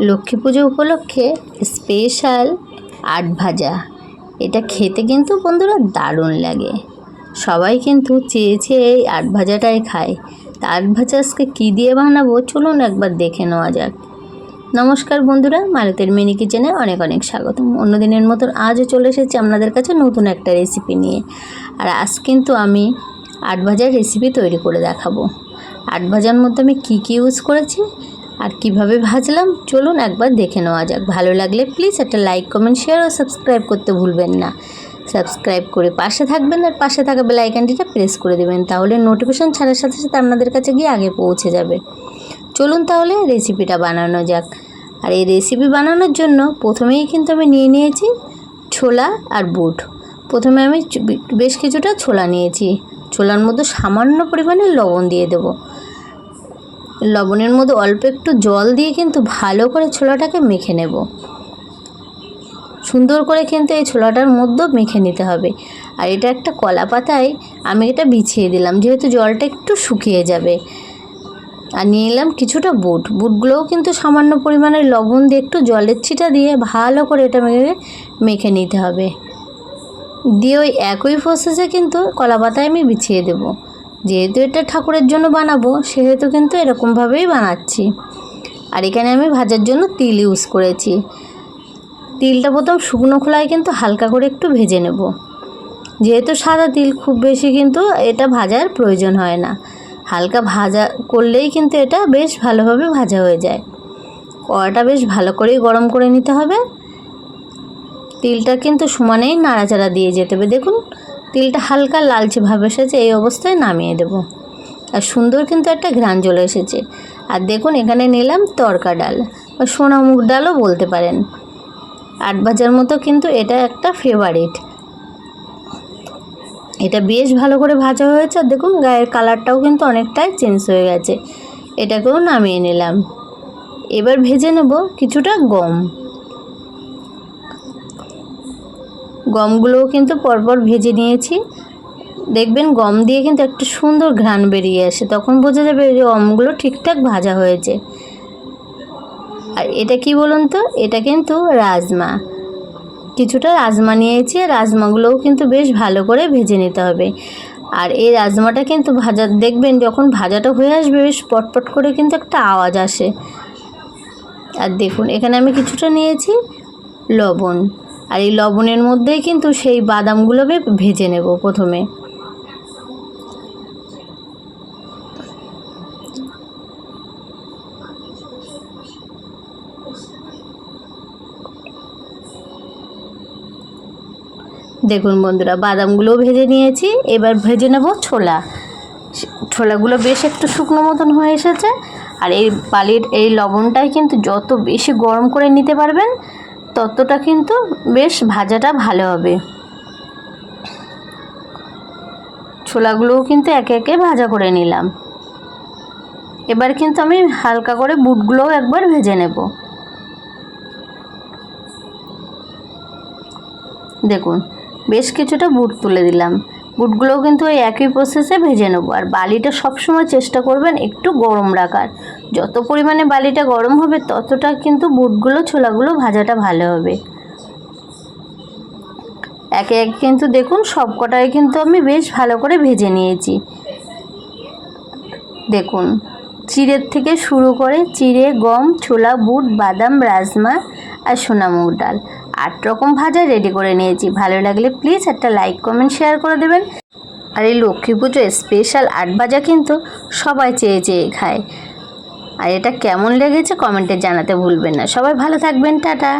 লক্ষ্মী পুজো উপলক্ষে স্পেশাল আট ভাজা। এটা খেতে কিন্তু বন্ধুরা দারুণ লাগে। সবাই কিন্তু চেয়ে চেয়ে এই আট ভাজাটাই খায়। তা আট ভাজা আজকে কী দিয়ে বানাবো চলুন একবার দেখে নেওয়া যাক। নমস্কার বন্ধুরা মালতের মিনি কিচেনে অনেক অনেক স্বাগতম। অন্যদিনের মতন আজও চলে এসেছি আপনাদের কাছে নতুন একটা রেসিপি নিয়ে। আর আজ কিন্তু আমি আট ভাজার রেসিপি তৈরি করে দেখাবো। আট ভাজার মধ্যে আমি কী কী ইউজ করেছি? আর কীভাবে ভাজলাম? চলুন একবার দেখে নেওয়া যাক। ভালো লাগলে প্লিজ একটা লাইক কমেন্ট শেয়ার ও সাবস্ক্রাইব করতে ভুলবেন না। সাবস্ক্রাইব করে পাশে থাকবেন আর পাশে থাকা বেল আইকনটিটা প্রেস করে দেবেন, তাহলে নোটিফিকেশন ছাড়ার সাথে সাথে আপনাদের কাছে গিয়ে আগে পৌঁছে যাবে। চলুন তাহলে রেসিপিটা বানানো যাক। আর এই রেসিপি বানানোর জন্য প্রথমেই কিন্তু আমি নিয়ে নিয়েছি ছোলা আর বুট। প্রথমে আমি বেশ কিছুটা ছোলা নিয়েছি। ছোলার মধ্যে সামান্য পরিমাণে লবণ দিয়ে দেবো। লবণের মধ্যে অল্প একটু জল দিয়ে কিন্তু ভালো করে ছোলাটাকে মেখে নেব। সুন্দর করে কিন্তু এই ছোলাটার মধ্যে মেখে নিতে হবে। আর এটা একটা কলা পাতায় আমি এটা বিছিয়ে দিলাম, যেহেতু জলটা একটু শুকিয়ে যাবে। আর নিয়ে এলাম কিছুটা বুট। বুটগুলোও কিন্তু সামান্য পরিমাণে লবণ দিয়ে একটু জলের ছিটা দিয়ে ভালো করে এটা মেখে মেখে নিতে হবে। দিয়ে ওই একই প্রসেসে কিন্তু কলা পাতায় আমি বিছিয়ে দেবো। যেহেতু এটা ঠাকুরের জন্য বানাবো, সেহেতু কিন্তু এরকমভাবেই বানাচ্ছি। আর এখানে আমি ভাজার জন্য তিল ইউজ করেছি। তিলটা প্রথম শুকনো খোলায় কিন্তু হালকা করে একটু ভেজে নেব। যেহেতু সাদা তিল, খুব বেশি কিন্তু এটা ভাজার প্রয়োজন হয় না। হালকা ভাজা করলেই কিন্তু এটা বেশ ভালোভাবে ভাজা হয়ে যায়। কড়াটা বেশ ভালো করেই গরম করে নিতে হবে। তিলটা কিন্তু সমানেই নাড়াচাড়া দিয়ে যেতে হবে। দেখুন তিলটা হালকা লালচে ভাব এসেছে এই অবস্থায় নামিয়ে দেব। আর সুন্দর কিন্তু একটা ঘ্রাণ চলে এসেছে। আর দেখুন, এখানে নিলাম তরকা ডাল বা সোনা মুগ ডালও বলতে পারেন। আট ভাজার মতো কিন্তু এটা একটা ফেভারিট এটা বেশ ভালো করে ভাজা হয়েছে। আর দেখুন, গায়ের কালারটাও কিন্তু অনেকটাই চেঞ্জ হয়ে গেছে। এটাকেও নামিয়ে নিলাম। এবার ভেজে নেব কিছুটা গম। গমগুলোও কিন্তু পরপর ভেজে নিয়েছি। দেখবেন গম দিয়ে কিন্তু একটা সুন্দর ঘ্রাণ বেরিয়ে আসে, তখন বোঝা যাবে যে গমগুলো ঠিকঠাক ভাজা হয়েছে। আর এটা কি বলুন তো? এটা কিন্তু রাজমা। কিছুটা রাজমা নিয়েছি, রাজমাগুলোও কিন্তু বেশ ভালো করে ভেজে নিতে হবে। আর এই রাজমাটা কিন্তু ভাজা, দেখবেন যখন ভাজাটা হয়ে আসবে, বেশ পটপট করে কিন্তু একটা আওয়াজ আসে। আর দেখুন, এখানে আমি কিছুটা নিয়েছি লবণ। আর এই লবণের মধ্যেই কিন্তু সেই বাদামগুলোকে ভেজে নেব প্রথমে। দেখুন বন্ধুরা, বাদামগুলোও ভেজে নিয়েছি, এবার ভেজে নেব ছোলা। ছোলাগুলো বেশ একটু শুকনো মতন হয়ে এসেছে, আর এই বালির এই লবণটাই কিন্তু যত বেশি গরম করে নিতে পারবেন ততটা কিন্তু বেশ ভাজাটা ভালো হবে। ছোলাগুলোও কিন্তু একে একে ভাজা করে নিলাম। এবার কিন্তু আমি হালকা করে বুটগুলোও একবার ভেজে নেব। দেখুন, বেশ কিছুটা বুট তুলে দিলাম। বুটগুলোও কিন্তু ওই একই প্রসেসে ভেজে নেব। আর বালিটা সবসময় চেষ্টা করবেন একটু গরম রাখার। যত পরিমাণে বালিটা গরম হবে, ততটা কিন্তু বুটগুলো, ছোলাগুলো ভাজাটা ভালো হবে। একে এক কিন্তু দেখুন সব কটাই কিন্তু আমি বেশ ভালো করে ভেজে নিয়েছি। দেখুন, চিড়ের থেকে শুরু করে চিড়ে, গম, ছোলা, বুট, বাদাম, রাজমা আর সোনামুগ ডাল। আট রকম ভাজা রেডি করে নিয়েছি। ভালো লাগলে প্লিজ একটা লাইক কমেন্ট শেয়ার করে দেবেন। আর এই লক্ষ্মী পুজোয় স্পেশাল আট ভাজা কিন্তু সবাই চেয়ে চেয়ে খায়। আর এটা কেমন লেগেছে কমেন্টে জানাতে ভুলবেন না। সবাই ভালো থাকবেন টাটা।